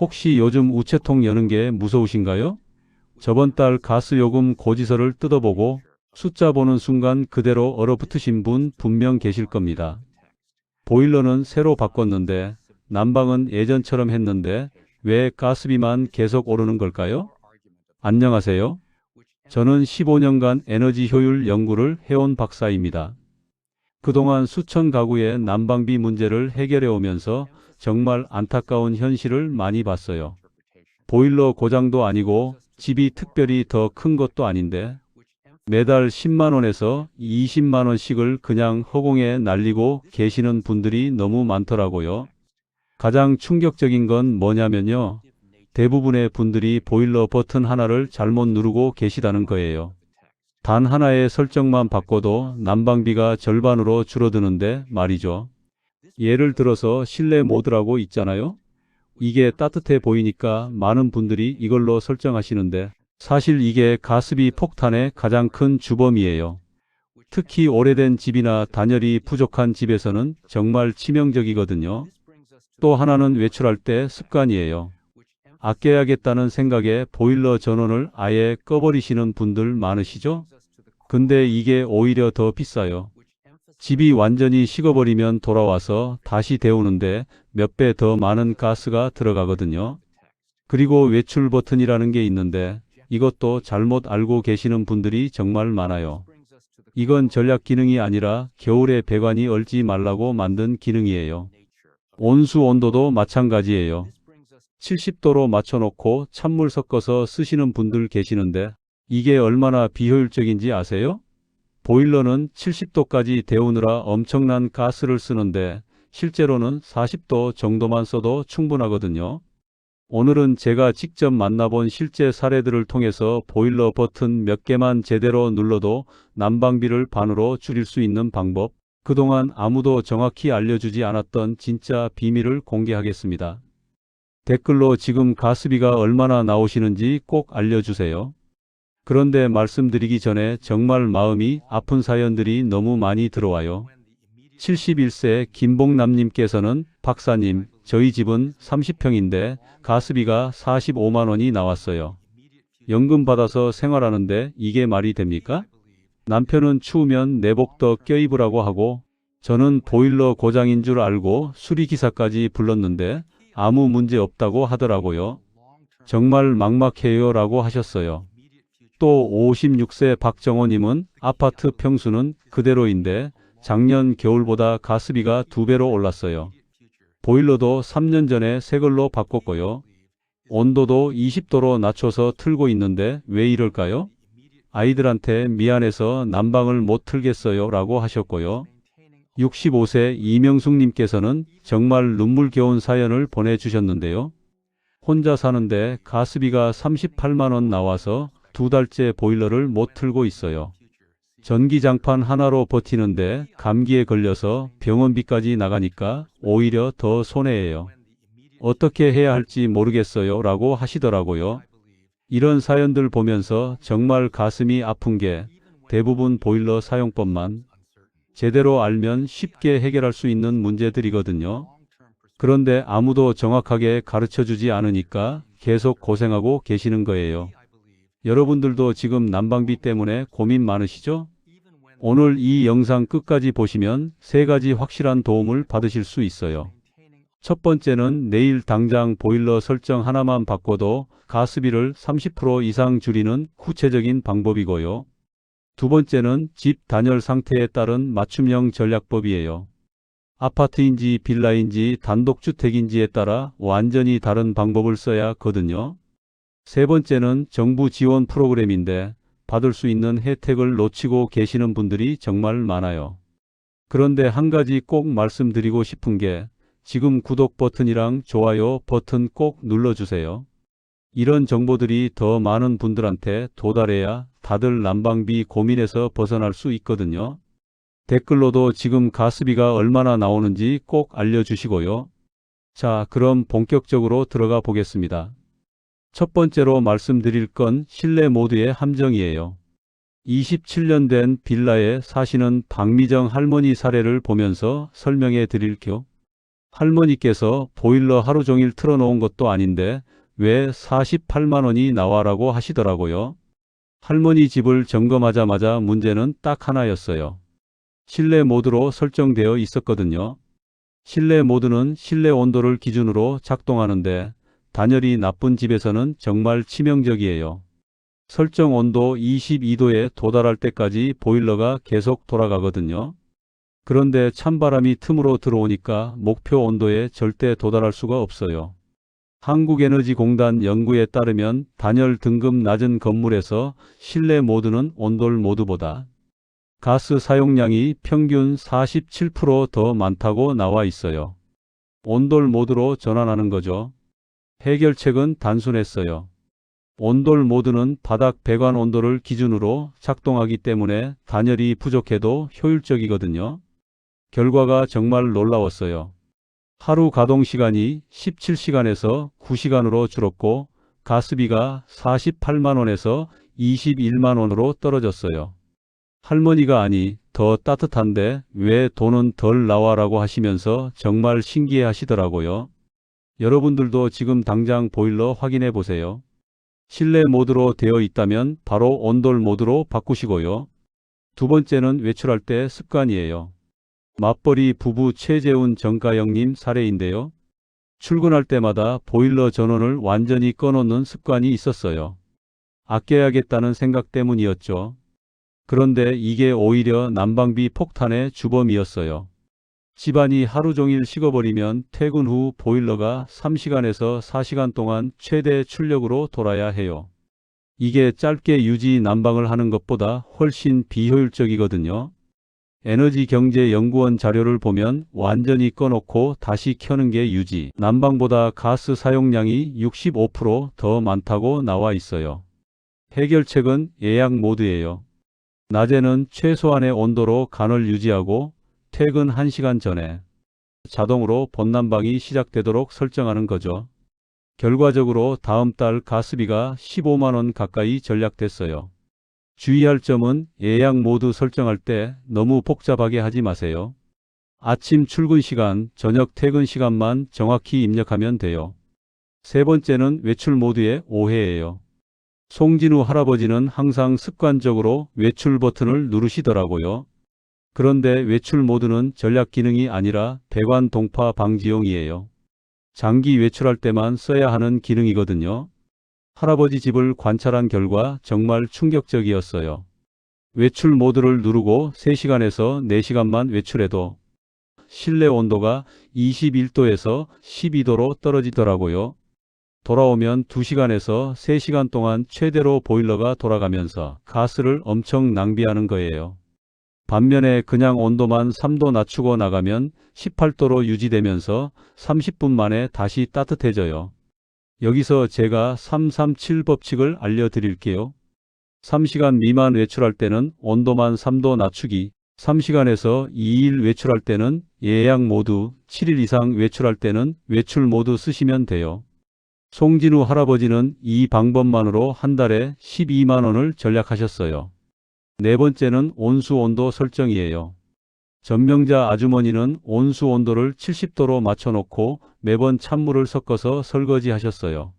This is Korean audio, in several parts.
혹시 요즘 우체통 여는 게 무서우신가요? 저번 달 가스 요금 고지서를 뜯어보고 숫자 보는 순간 그대로 얼어붙으신 분 분명 계실 겁니다. 보일러는 새로 바꿨는데 난방은 예전처럼 했는데 왜 가스비만 계속 오르는 걸까요? 안녕하세요. 저는 15년간 에너지 효율 연구를 해온 박사입니다. 그동안 수천 가구의 난방비 문제를 해결해 오면서 정말 안타까운 현실을 많이 봤어요. 보일러 고장도 아니고 집이 특별히 더 큰 것도 아닌데 매달 10만 원에서 20만 원씩을 그냥 허공에 날리고 계시는 분들이 너무 많더라고요. 가장 충격적인 건 뭐냐면요. 대부분의 분들이 보일러 버튼 하나를 잘못 누르고 계시다는 거예요. 단 하나의 설정만 바꿔도 난방비가 절반으로 줄어드는데 말이죠. 예를 들어서 실내 모드라고 있잖아요. 이게 따뜻해 보이니까 많은 분들이 이걸로 설정하시는데 사실 이게 가스비 폭탄의 가장 큰 주범이에요. 특히 오래된 집이나 단열이 부족한 집에서는 정말 치명적이거든요. 또 하나는 외출할 때 습관이에요. 아껴야겠다는 생각에 보일러 전원을 아예 꺼버리시는 분들 많으시죠? 근데 이게 오히려 더 비싸요. 집이 완전히 식어버리면 돌아와서 다시 데우는데 몇 배 더 많은 가스가 들어가거든요. 그리고 외출 버튼이라는 게 있는데 이것도 잘못 알고 계시는 분들이 정말 많아요. 이건 전략 기능이 아니라 겨울에 배관이 얼지 말라고 만든 기능이에요. 온수 온도도 마찬가지예요. 70도로 맞춰놓고 찬물 섞어서 쓰시는 분들 계시는데 이게 얼마나 비효율적인지 아세요? 보일러는 70도까지 데우느라 엄청난 가스를 쓰는데 실제로는 40도 정도만 써도 충분하거든요. 오늘은 제가 직접 만나본 실제 사례들을 통해서 보일러 버튼 몇 개만 제대로 눌러도 난방비를 반으로 줄일 수 있는 방법, 그동안 아무도 정확히 알려주지 않았던 진짜 비밀을 공개하겠습니다. 댓글로 지금 가스비가 얼마나 나오시는지 꼭 알려주세요. 그런데 말씀드리기 전에 정말 마음이 아픈 사연들이 너무 많이 들어와요. 71세 김봉남님께서는 박사님, 저희 집은 30평인데 가스비가 45만 원이 나왔어요. 연금 받아서 생활하는데 이게 말이 됩니까? 남편은 추우면 내복도 껴입으라고 하고 저는 보일러 고장인 줄 알고 수리기사까지 불렀는데 아무 문제 없다고 하더라고요. 정말 막막해요 라고 하셨어요. 또 56세 박정호님은 아파트 평수는 그대로인데 작년 겨울보다 가스비가 두 배로 올랐어요. 보일러도 3년 전에 새 걸로 바꿨고요. 온도도 20도로 낮춰서 틀고 있는데 왜 이럴까요? 아이들한테 미안해서 난방을 못 틀겠어요 라고 하셨고요. 65세 이명숙님께서는 정말 눈물겨운 사연을 보내주셨는데요. 혼자 사는데 가스비가 38만원 나와서 두 달째 보일러를 못 틀고 있어요. 전기장판 하나로 버티는데 감기에 걸려서 병원비까지 나가니까 오히려 더 손해예요. 어떻게 해야 할지 모르겠어요 라고 하시더라고요. 이런 사연들 보면서 정말 가슴이 아픈 게 대부분 보일러 사용법만 제대로 알면 쉽게 해결할 수 있는 문제들이거든요. 그런데 아무도 정확하게 가르쳐 주지 않으니까 계속 고생하고 계시는 거예요. 여러분들도 지금 난방비 때문에 고민 많으시죠? 오늘 이 영상 끝까지 보시면 세 가지 확실한 도움을 받으실 수 있어요. 첫 번째는 내일 당장 보일러 설정 하나만 바꿔도 가스비를 30% 이상 줄이는 구체적인 방법이고요. 두 번째는 집 단열 상태에 따른 맞춤형 전략법이에요. 아파트인지 빌라인지 단독주택인지에 따라 완전히 다른 방법을 써야 하거든요. 세 번째는 정부 지원 프로그램인데 받을 수 있는 혜택을 놓치고 계시는 분들이 정말 많아요. 그런데 한 가지 꼭 말씀드리고 싶은 게 지금 구독 버튼이랑 좋아요 버튼 꼭 눌러주세요. 이런 정보들이 더 많은 분들한테 도달해야 다들 난방비 고민에서 벗어날 수 있거든요. 댓글로도 지금 가스비가 얼마나 나오는지 꼭 알려주시고요. 자, 그럼 본격적으로 들어가 보겠습니다. 첫 번째로 말씀드릴 건 실내 모드의 함정이에요. 27년 된 빌라에 사시는 박미정 할머니 사례를 보면서 설명해 드릴게요. 할머니께서 보일러 하루 종일 틀어놓은 것도 아닌데 왜 48만 원이 나와라고 하시더라고요. 할머니 집을 점검하자마자 문제는 딱 하나였어요. 실내 모드로 설정되어 있었거든요. 실내 모드는 실내 온도를 기준으로 작동하는데 단열이 나쁜 집에서는 정말 치명적이에요. 설정 온도 22도에 도달할 때까지 보일러가 계속 돌아가거든요. 그런데 찬바람이 틈으로 들어오니까 목표 온도에 절대 도달할 수가 없어요. 한국에너지공단 연구에 따르면 단열 등급 낮은 건물에서 실내 모드는 온돌 모드보다 가스 사용량이 평균 47%더 많다고 나와 있어요. 온돌 모드로 전환하는 거죠. 해결책은 단순했어요. 온돌 모드는 바닥 배관 온도를 기준으로 작동하기 때문에 단열이 부족해도 효율적이거든요. 결과가 정말 놀라웠어요. 하루 가동 시간이 17시간에서 9시간으로 줄었고 가스비가 48만 원에서 21만 원으로 떨어졌어요. 할머니가 아니 더 따뜻한데 왜 돈은 덜 나와라고 하시면서 정말 신기해 하시더라고요. 여러분들도 지금 당장 보일러 확인해 보세요. 실내 모드로 되어 있다면 바로 온돌 모드로 바꾸시고요. 두 번째는 외출할 때 습관이에요. 맞벌이 부부 최재훈 정가영님 사례인데요. 출근할 때마다 보일러 전원을 완전히 꺼놓는 습관이 있었어요. 아껴야겠다는 생각 때문이었죠. 그런데 이게 오히려 난방비 폭탄의 주범이었어요. 집안이 하루 종일 식어버리면 퇴근 후 보일러가 3시간에서 4시간 동안 최대 출력으로 돌아야 해요. 이게 짧게 유지 난방을 하는 것보다 훨씬 비효율적이거든요. 에너지경제연구원 자료를 보면 완전히 꺼놓고 다시 켜는 게 유지, 난방보다 가스 사용량이 65%더 많다고 나와 있어요. 해결책은 예약 모드예요. 낮에는 최소한의 온도로 간을 유지하고 퇴근 1시간 전에 자동으로 본난방이 시작되도록 설정하는 거죠. 결과적으로 다음 달 가스비가 15만원 가까이 절약됐어요. 주의할 점은 예약 모드 설정할 때 너무 복잡하게 하지 마세요. 아침 출근 시간, 저녁 퇴근 시간만 정확히 입력하면 돼요. 세 번째는 외출 모드의 오해예요. 송진우 할아버지는 항상 습관적으로 외출 버튼을 누르시더라고요. 그런데 외출 모드는 전략 기능이 아니라 배관 동파 방지용이에요. 장기 외출할 때만 써야 하는 기능이거든요. 할아버지 집을 관찰한 결과 정말 충격적이었어요. 외출 모드를 누르고 3시간에서 4시간만 외출해도 실내 온도가 21도에서 12도로 떨어지더라고요. 돌아오면 2시간에서 3시간 동안 최대로 보일러가 돌아가면서 가스를 엄청 낭비하는 거예요. 반면에 그냥 온도만 3도 낮추고 나가면 18도로 유지되면서 30분 만에 다시 따뜻해져요. 여기서 제가 337 법칙을 알려드릴게요. 3시간 미만 외출할 때는 온도만 3도 낮추기, 3시간에서 2일 외출할 때는 예약 모드, 7일 이상 외출할 때는 외출 모드 쓰시면 돼요. 송진우 할아버지는 이 방법만으로 한 달에 12만 원을 절약하셨어요. 네 번째는 온수 온도 설정이에요. 전명자 아주머니는 온수 온도를 70도로 맞춰놓고 매번 찬물을 섞어서 설거지 하셨어요.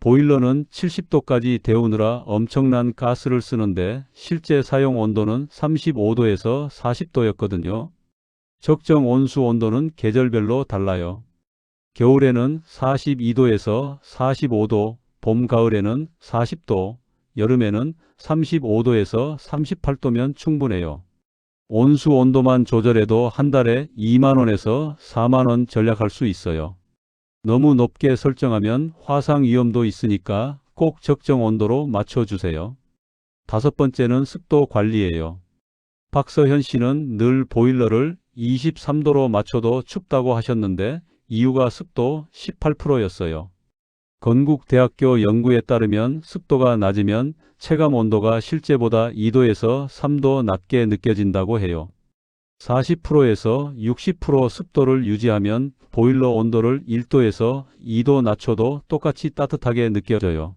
보일러는 70도까지 데우느라 엄청난 가스를 쓰는데 실제 사용 온도는 35도에서 40도였거든요. 적정 온수 온도는 계절별로 달라요. 겨울에는 42도에서 45도, 봄, 가을에는 40도, 여름에는 35도에서 38도면 충분해요. 온수 온도만 조절해도 한 달에 2만원에서 4만원 절약할 수 있어요. 너무 높게 설정하면 화상 위험도 있으니까 꼭 적정 온도로 맞춰주세요. 다섯 번째는 습도 관리예요. 박서현 씨는 늘 보일러를 23도로 맞춰도 춥다고 하셨는데 이유가 습도 18%였어요. 건국대학교 연구에 따르면 습도가 낮으면 체감 온도가 실제보다 2도에서 3도 낮게 느껴진다고 해요. 40%에서 60% 습도를 유지하면 보일러 온도를 1도에서 2도 낮춰도 똑같이 따뜻하게 느껴져요.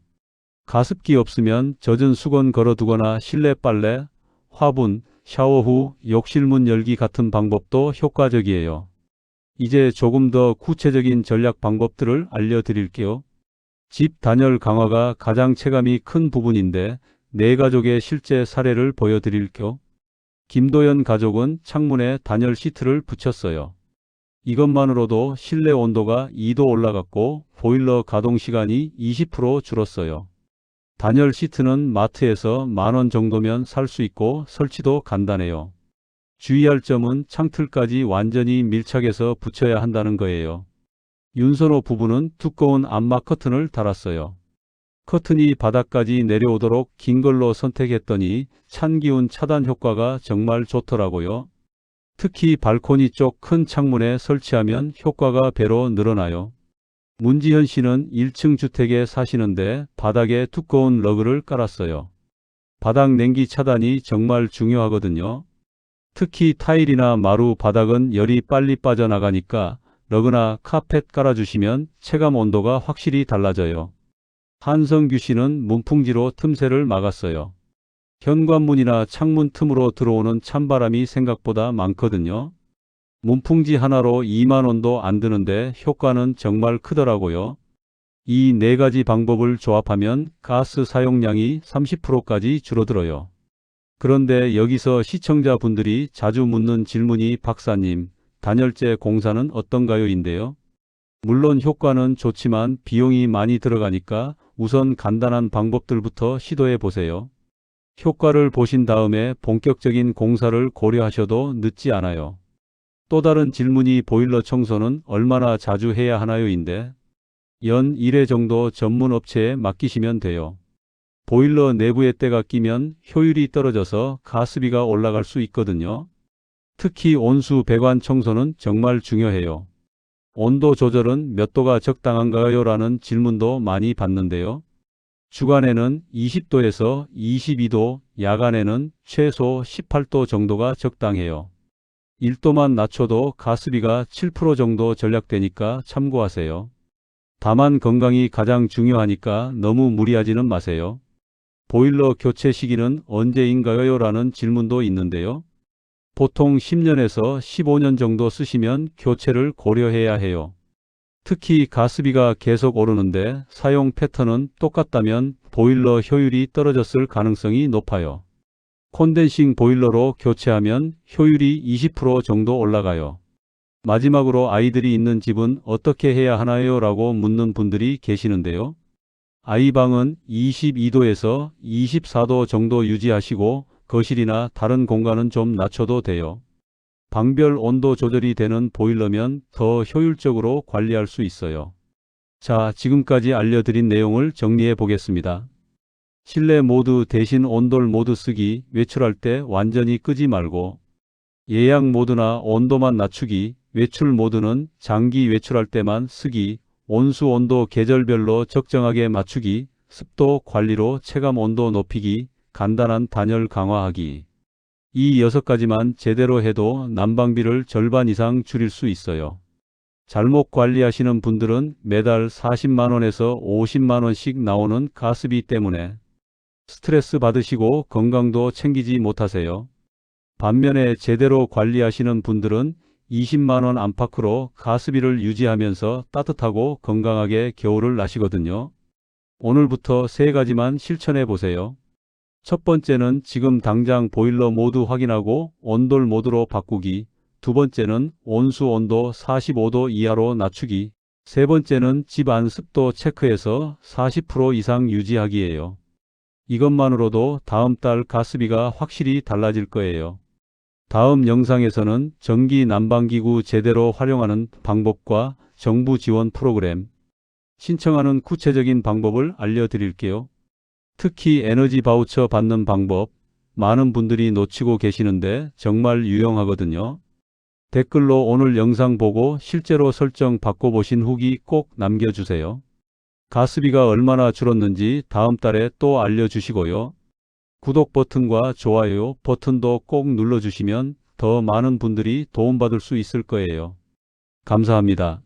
가습기 없으면 젖은 수건 걸어두거나 실내 빨래, 화분, 샤워 후 욕실 문 열기 같은 방법도 효과적이에요. 이제 조금 더 구체적인 전략 방법들을 알려드릴게요. 집 단열 강화가 가장 체감이 큰 부분인데 네 가족의 실제 사례를 보여드릴게요. 김도연 가족은 창문에 단열 시트를 붙였어요. 이것만으로도 실내 온도가 2도 올라갔고 보일러 가동 시간이 20% 줄었어요. 단열 시트는 마트에서 만원 정도면 살 수 있고 설치도 간단해요. 주의할 점은 창틀까지 완전히 밀착해서 붙여야 한다는 거예요. 윤선호 부부는 두꺼운 암막 커튼을 달았어요. 커튼이 바닥까지 내려오도록 긴 걸로 선택했더니 찬 기운 차단 효과가 정말 좋더라고요. 특히 발코니 쪽 큰 창문에 설치하면 효과가 배로 늘어나요. 문지현 씨는 1층 주택에 사시는데 바닥에 두꺼운 러그를 깔았어요. 바닥 냉기 차단이 정말 중요하거든요. 특히 타일이나 마루 바닥은 열이 빨리 빠져나가니까 러그나 카펫 깔아주시면 체감 온도가 확실히 달라져요. 한성규 씨는 문풍지로 틈새를 막았어요. 현관문이나 창문 틈으로 들어오는 찬바람이 생각보다 많거든요. 문풍지 하나로 2만 원도 안 드는데 효과는 정말 크더라고요. 이 네 가지 방법을 조합하면 가스 사용량이 30%까지 줄어들어요. 그런데 여기서 시청자분들이 자주 묻는 질문이 박사님, 단열재 공사는 어떤가요? 인데요. 물론 효과는 좋지만 비용이 많이 들어가니까 우선 간단한 방법들부터 시도해 보세요. 효과를 보신 다음에 본격적인 공사를 고려하셔도 늦지 않아요. 또 다른 질문이 보일러 청소는 얼마나 자주 해야 하나요? 인데 연 1회 정도 전문 업체에 맡기시면 돼요. 보일러 내부에 때가 끼면 효율이 떨어져서 가스비가 올라갈 수 있거든요. 특히 온수 배관 청소는 정말 중요해요. 온도 조절은 몇 도가 적당한가요? 라는 질문도 많이 받는데요. 주간에는 20도에서 22도, 야간에는 최소 18도 정도가 적당해요. 1도만 낮춰도 가스비가 7% 정도 절약되니까 참고하세요. 다만 건강이 가장 중요하니까 너무 무리하지는 마세요. 보일러 교체 시기는 언제인가요? 라는 질문도 있는데요. 보통 10년에서 15년 정도 쓰시면 교체를 고려해야 해요. 특히 가스비가 계속 오르는데 사용 패턴은 똑같다면 보일러 효율이 떨어졌을 가능성이 높아요. 콘덴싱 보일러로 교체하면 효율이 20% 정도 올라가요. 마지막으로 아이들이 있는 집은 어떻게 해야 하나요? 라고 묻는 분들이 계시는데요. 아이방은 22도에서 24도 정도 유지하시고 거실이나 다른 공간은 좀 낮춰도 돼요. 방별 온도 조절이 되는 보일러면 더 효율적으로 관리할 수 있어요. 자, 지금까지 알려드린 내용을 정리해 보겠습니다. 실내 모드 대신 온돌 모드 쓰기, 외출할 때 완전히 끄지 말고 예약 모드나 온도만 낮추기, 외출 모드는 장기 외출할 때만 쓰기, 온수 온도 계절별로 적정하게 맞추기, 습도 관리로 체감 온도 높이기, 간단한 단열 강화하기. 이 여섯 가지만 제대로 해도 난방비를 절반 이상 줄일 수 있어요. 잘못 관리하시는 분들은 매달 40만원에서 50만원씩 나오는 가스비 때문에 스트레스 받으시고 건강도 챙기지 못하세요. 반면에 제대로 관리하시는 분들은 20만원 안팎으로 가스비를 유지하면서 따뜻하고 건강하게 겨울을 나시거든요. 오늘부터 세 가지만 실천해 보세요. 첫 번째는 지금 당장 보일러 모드 확인하고 온돌 모드로 바꾸기. 두 번째는 온수 온도 45도 이하로 낮추기. 세 번째는 집 안 습도 체크해서 40% 이상 유지하기예요. 이것만으로도 다음 달 가스비가 확실히 달라질 거예요. 다음 영상에서는 전기 난방기구 제대로 활용하는 방법과 정부 지원 프로그램, 신청하는 구체적인 방법을 알려드릴게요. 특히 에너지 바우처 받는 방법, 많은 분들이 놓치고 계시는데 정말 유용하거든요. 댓글로 오늘 영상 보고 실제로 설정 바꿔보신 후기 꼭 남겨주세요. 가스비가 얼마나 줄었는지 다음 달에 또 알려주시고요. 구독 버튼과 좋아요 버튼도 꼭 눌러주시면 더 많은 분들이 도움받을 수 있을 거예요. 감사합니다.